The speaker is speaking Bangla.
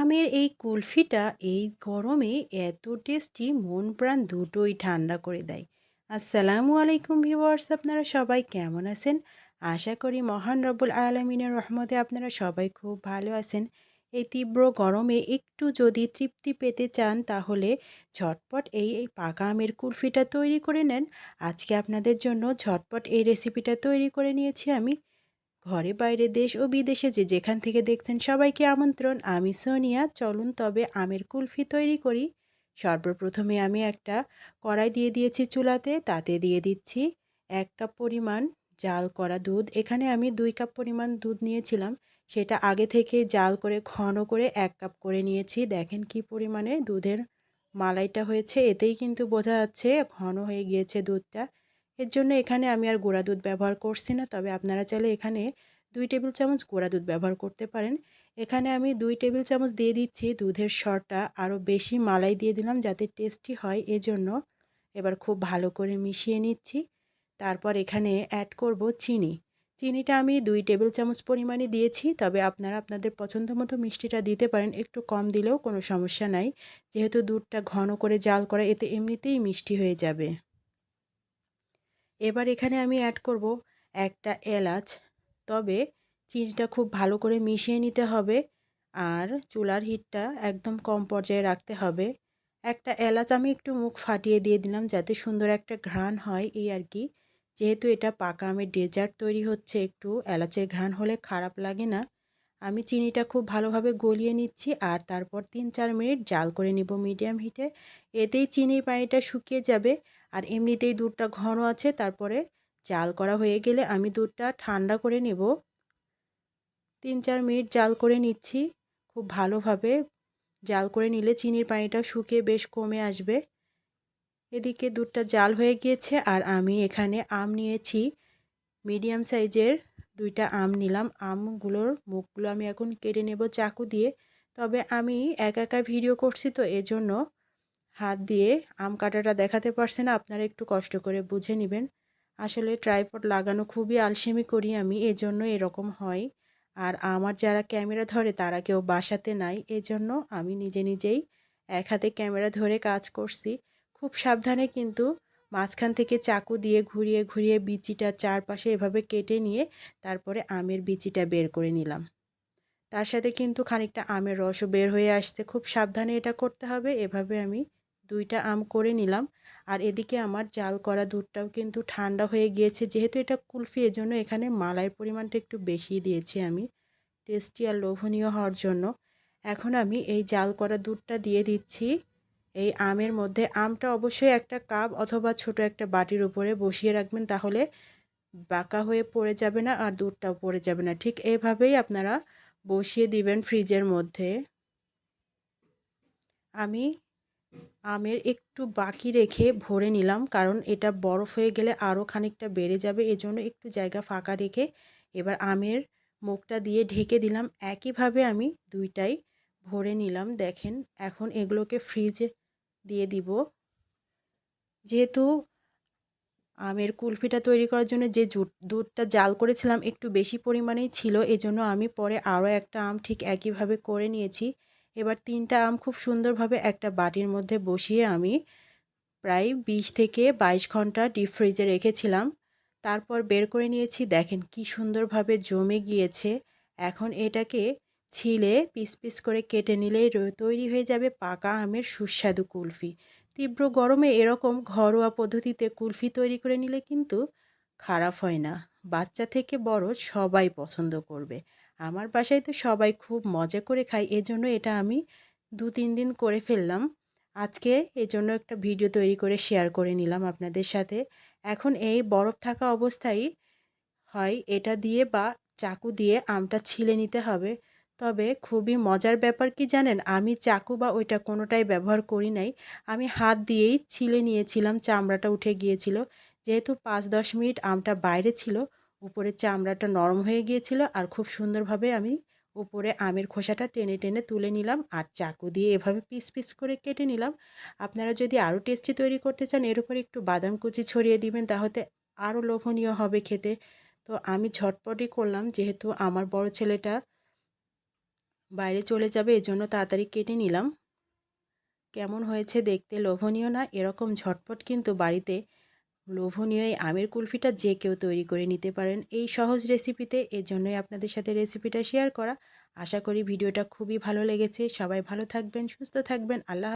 আমের এই কুলফিটা এই গরমে এত টেস্টি, মন প্রাণ দুটোই ঠান্ডা করে দেয়। আসসালামু আলাইকুম ভিউয়ার্স, আপনারা সবাই কেমন আছেন? আশা করি মহান রব্বুল আলমিনের রহমতে আপনারা সবাই খুব ভালো আছেন। এই তীব্র গরমে একটু যদি তৃপ্তি পেতে চান, তাহলে ঝটপট এই এই পাকা আমের কুলফিটা তৈরি করে নেন। আজকে আপনাদের জন্য ঝটপট এই রেসিপিটা তৈরি করে নিয়েছি আমি। ঘরে বাইরে দেশ ও বিদেশে যে যেখান থেকে দেখছেন সবাইকে আমন্ত্রণ। আমি সোনিয়া, চলুন তবে আমের কুলফি তৈরি করি। সর্বপ্রথমে আমি একটা কড়াই দিয়ে দিয়েছি চুলাতে, তাতে দিয়ে দিচ্ছি এক কাপ পরিমাণ জাল করা দুধ। এখানে আমি দুই কাপ পরিমাণ দুধ নিয়েছিলাম, সেটা আগে থেকে জাল করে, ঘন করে এক কাপ করে নিয়েছি। দেখেন কি পরিমাণে দুধের মালাইটা হয়েছে, এতেই কিন্তু বোঝা যাচ্ছে ঘন হয়ে গিয়েছে দুধটা। এর জন্য এখানে আমি আর গুঁড়া দুধ ব্যবহার করছি না। তবে আপনারা চাইলে এখানে দুই টেবিল চামচ গুঁড়া দুধ ব্যবহার করতে পারেন। এখানে আমি দুই টেবিল চামচ দিয়ে দিচ্ছি দুধের সরটা। আরও বেশি মালাই দিয়ে দিলাম যাতে টেস্টি হয়, এজন্য এবার খুব ভালো করে মিশিয়ে নিচ্ছি। তারপর এখানে অ্যাড করব চিনি। চিনিটা আমি দুই টেবিল চামচ পরিমাণে দিয়েছি, তবে আপনারা আপনাদের পছন্দ মতো মিষ্টিটা দিতে পারেন। একটু কম দিলেও কোনো সমস্যা নাই। যেহেতু দুধটা ঘন করে জাল করা, এতে এমনিতেই মিষ্টি হয়ে যাবে। এবার এখানে আমি অ্যাড করব একটা এলাচ। তবে চিনিটা খুব ভালো করে মিশিয়ে নিতে হবে আর চুলার হিটটা একদম কম পর্যায়ে রাখতে হবে। একটা এলাচ আমি একটু মুখ ফাটিয়ে দিয়ে দিলাম যাতে সুন্দর একটা ঘ্রাণ হয় এই আর কি। যেহেতু এটা পাকা আমের ডেজার্ট তৈরি হচ্ছে, একটু এলাচের ঘ্রাণ হলে খারাপ লাগে না। আমি চিনিটা খুব ভালোভাবে গলিয়ে নিচ্ছি আর তারপর তিন চার মিনিট জাল করে নিব মিডিয়াম হিটে। এতেই চিনির পানিটা শুকিয়ে যাবে আর এমনিতেই দুধটা ঘন আছে, তারপরে জাল করা হয়ে গেলে আমি দুধটা ঠান্ডা করে নেব। তিন চার মিনিট জাল করে নিচ্ছি, খুব ভালোভাবে। জাল করে নিলে চিনির পানিটা শুকিয়ে বেশ কমে আসবে। এদিকে দুধটা জাল হয়ে গিয়েছে আর আমি এখানে আম নিয়েছি। মিডিয়াম সাইজের দুইটা আম নিলাম। আমগুলোর মুখগুলো আমি এখন কেটে নেব চাকু দিয়ে। তবে আমি একা একা ভিডিও করছি তো এজন্য হাত দিয়ে আম কাটাটা দেখাতে পারছে না, আপনারা একটু কষ্ট করে বুঝে নেবেন। আসলে ট্রাইপড লাগানো খুবই আলসেমি করি আমি, এজন্য এরকম হয়। আর আমার যারা ক্যামেরা ধরে, তারা কেউ বাসাতে নাই, এজন্য আমি নিজে নিজেই এক হাতে ক্যামেরা ধরে কাজ করছি। খুব সাবধানে কিন্তু মাঝখান থেকে চাকু দিয়ে ঘুরিয়ে ঘুরিয়ে বিচিটা চারপাশে এভাবে কেটে নিয়ে তারপরে আমের বিচিটা বের করে নিলাম। তার সাথে কিন্তু খানিকটা আমের রসও বের হয়ে আসতে খুব সাবধানে এটা করতে হবে, এভাবে আমি দুইটা আম করে নিলাম। আর এদিকে আমার জাল করা দুধটাও কিন্তু ঠান্ডা হয়ে গিয়েছে। যেহেতু এটা কুলফি, এজন্য এখানে মালাইয়ের পরিমাণটা একটু বেশি দিয়েছি আমি। টেস্টি আর লোভনীয় হওয়ার জন্য। এখন আমি এই জাল করা দুধটা দিয়ে দিচ্ছি। এই আমের মধ্যে আমটা অবশ্যই একটা কাপ অথবা ছোট একটা বাটির উপরে বসিয়ে রাখবেন, তাহলে বাঁকা হয়ে পড়ে যাবে না আর দুধটাও পড়ে যাবে না। ঠিক এভাবেই আপনারা বসিয়ে দিবেন ফ্রিজের মধ্যে। আমি আমের একটু বাকি রেখে ভরে নিলাম, কারণ এটা বরফ হয়ে গেলে আরও খানিকটা বেড়ে যাবে, এজন্য একটু জায়গা ফাঁকা রেখে এবার আমের মুখটা দিয়ে ঢেকে দিলাম। একইভাবে আমি দুইটাই ভরে নিলাম, দেখেন এখন এগুলোকে ফ্রিজে দিয়ে দিব। যেহেতু আমের কুলফিটা তৈরি করার জন্য যে দুধটা জাল করেছিলাম একটু বেশি পরিমাণেই ছিল, এজন্য আমি পরে আরও একটা আম ঠিক একইভাবে করে নিয়েছি। এবার তিনটা আম খুব সুন্দরভাবে একটা বাটির মধ্যে বসিয়ে আমি প্রায় বিশ থেকে বাইশ ঘণ্টা ডিপ ফ্রিজে রেখেছিলাম। তারপর বের করে নিয়েছি, দেখেন কি সুন্দরভাবে জমে গিয়েছে। এখন এটাকে ছিলে পিস পিস করে কেটে নিলেই তৈরি হয়ে যাবে পাকা আমের সুস্বাদু কুলফি। তীব্র গরমে এরকম ঘরোয়া পদ্ধতিতে কুলফি তৈরি করে নিলে কিন্তু খারাপ হয় না। বাচ্চা থেকে বড় সবাই পছন্দ করবে। আমার বাসায় তো সবাই খুব মজা করে খায়, এজন্য এটা আমি দু, তিন দিন করে ফেললাম। আজকে এজন্য একটা ভিডিও তৈরি করে শেয়ার করে নিলাম আপনাদের সাথে। এখন এই বরফ থাকা অবস্থায় হয় এটা দিয়ে বা চাকু দিয়ে আমটা ছিলে নিতে হবে। তবে খুবই মজার ব্যাপার কি জানেন? আমি চাকু বা ওইটা কোনোটাই ব্যবহার করি নাই। আমি হাত দিয়েই ছিলে নিয়েছিলাম, চামড়াটা উঠে গিয়েছিল। যেহেতু পাঁচ, দশ মিনিট আমটা বাইরে ছিল উপরে চামড়াটা নরম হয়ে গিয়েছিল আর খুব সুন্দরভাবে আমি উপরে আমের খোসাটা টেনে টেনে তুলে নিলাম আর চাকু দিয়ে এভাবে পিস পিস করে কেটে নিলাম। আপনারা যদি আরও টেস্টি তৈরি করতে চান, এর উপরে একটু বাদাম কুচি ছড়িয়ে দিবেন, তাহলে আরও লোভনীয় হবে খেতে। তো আমি ঝটপটই করলাম, যেহেতু আমার বড় ছেলেটা বাইরে চলে যাবে, এজন্য তাড়াতাড়ি কেটে নিলাম। কেমন হয়েছে দেখতে লোভনীয় না, এরকম ঝটপট কিন্তু বাড়িতে লোভনীয় এই আমের কুলফিটা যে কেউ তৈরি করে নিতে পারেন এই সহজ রেসিপিতে, এর জন্যই আপনাদের সাথে রেসিপিটা শেয়ার করা। আশা করি ভিডিওটা খুবই ভালো লেগেছে। সবাই ভালো থাকবেন, সুস্থ থাকবেন। আল্লাহ